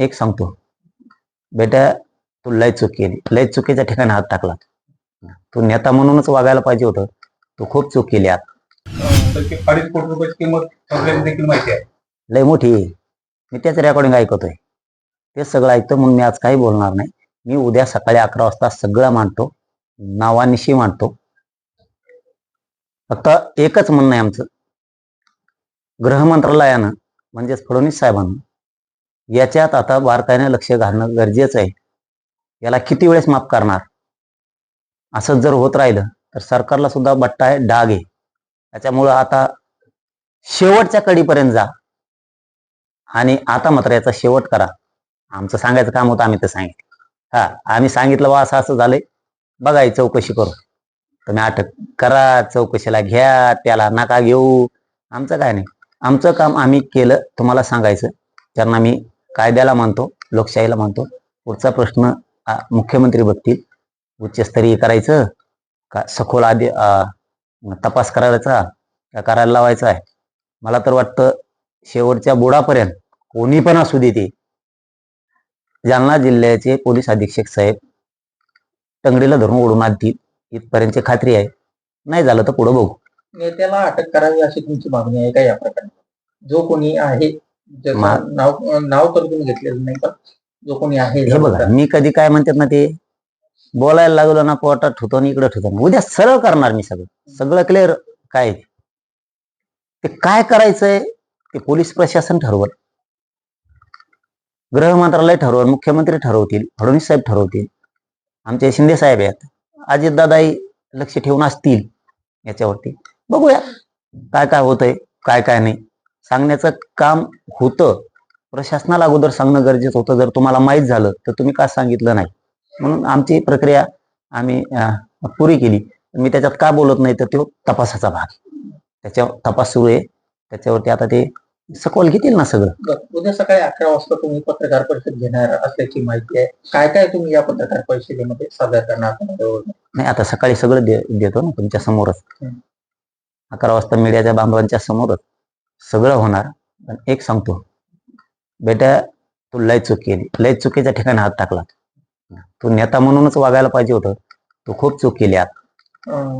एक सांगतो. बेटा तू लय चूक केली लय चुकीच्या ठिकाणी हात टाकला तू नेता म्हणूनच वागायला पाहिजे होतं. तू खूप चूक केली त्याची अडीच कोटी रुपयाची किंमत ठरल्याची देखील माहिती आहे. लय मोठी. मी त्याच रेकॉर्डिंग ऐकतोय. तेच सगळं ऐकतो म्हणून मी आज काही बोलणार नाही. मी उद्या सकाळी अकरा वाजता सगळं मांडतो. नावानिशी मांडतो. फक्त एकच म्हणणं आहे आमचं. गृह मंत्रालयानं म्हणजेच फडणवीस साहेबांना याच्यात आता बारकाईने लक्ष घालणं गरजेचं आहे. याला किती वेळेस माफ करणार? असं जर होत राहिलं तर सरकारला सुद्धा बट्टा आहे डाग आहे. त्याच्यामुळं आता शेवटच्या कडीपर्यंत जा. आणि आता मात्र याचा शेवट करा. आमचं सांगायचं काम होतं आम्ही ते सांगितलं. हा आम्ही सांगितलं बा असं असं झालंय. बघा चौकशी करू. तुम्ही अटक करा चौकशीला घ्या त्याला नका घेऊ. आमचं काय नाही. आमचं काम आम्ही केलं तुम्हाला सांगायचं. त्यांना मी कायद्याला मानतो लोकशाहीला मानतो. पुढचा प्रश्न मुख्यमंत्री बघतील. उच्चस्तरीय करायचं का सखोल आधी तपास करायचा का करायला लावायचा आहे? मला तर वाटतं शेवटच्या बुडापर्यंत कोणी पण असू दे ते. जालना जिल्ह्याचे पोलीस अधीक्षक साहेब टंगडीला धरून ओढून आणतील. इथपर्यंतची खात्री आहे. नाही झालं तर पुढं बघू. नेत्याला अटक करावी अशी तुमची मागणी आहे का या प्रकरणी जो कोणी आहे ज्याचं नाव नाव तर तुम्ही घेतलेलं नाही पण जो कोणी आहे हे बघा मी कधी काय म्हणतात ना ते बोलायला लागलो ना पोटात ठेवतो आणि इकडे ठेवतो उद्या सरळ करणार मी सगळं. सगळं क्लिअर काय ते. ते काय करायचंय? ते पोलीस प्रशासन ठरवल. गृह मंत्रालय ठरवल मुख्यमंत्री ठरवतील फडणवीस साहेब ठरवतील. आमचे शिंदे साहेब आहेत. अजितदादाही लक्ष ठेवून असतील याच्यावरती. बघूया काय काय होतंय काय काय नाही. सांगण्याचं काम होतं. प्रशासनाला अगोदर सांगणं गरजेचं होतं. जर तुम्हाला माहीत झालं तर तुम्ही का सांगितलं नाही? म्हणून आमची प्रक्रिया आम्ही पुरी केली. मी त्याच्यात का बोलत नाही तर तो तपासाचा भाग त्याच्या तपास सुरू आहे. त्याच्यावरती आता ते सखोल घेतील ना सगळं. उद्या सकाळी अकरा वाजता तुम्ही पत्रकार परिषद घेणार असल्याची माहिती आहे. काय काय तुम्ही या पत्रकार परिषदेमध्ये सादर करणार? नाही आता सकाळी सगळं दे, देतो ना तुमच्या समोरच. अकरा वाजता मीडियाच्या बांधवांच्या समोरच. सगळं होणार पण एक सांगतो. बेटा तू लय चूक केली लय चुकीच्या ठिकाणी हात टाकला तू नेता म्हणूनच वागायला पाहिजे होतं. तू खूप चूक केली आता.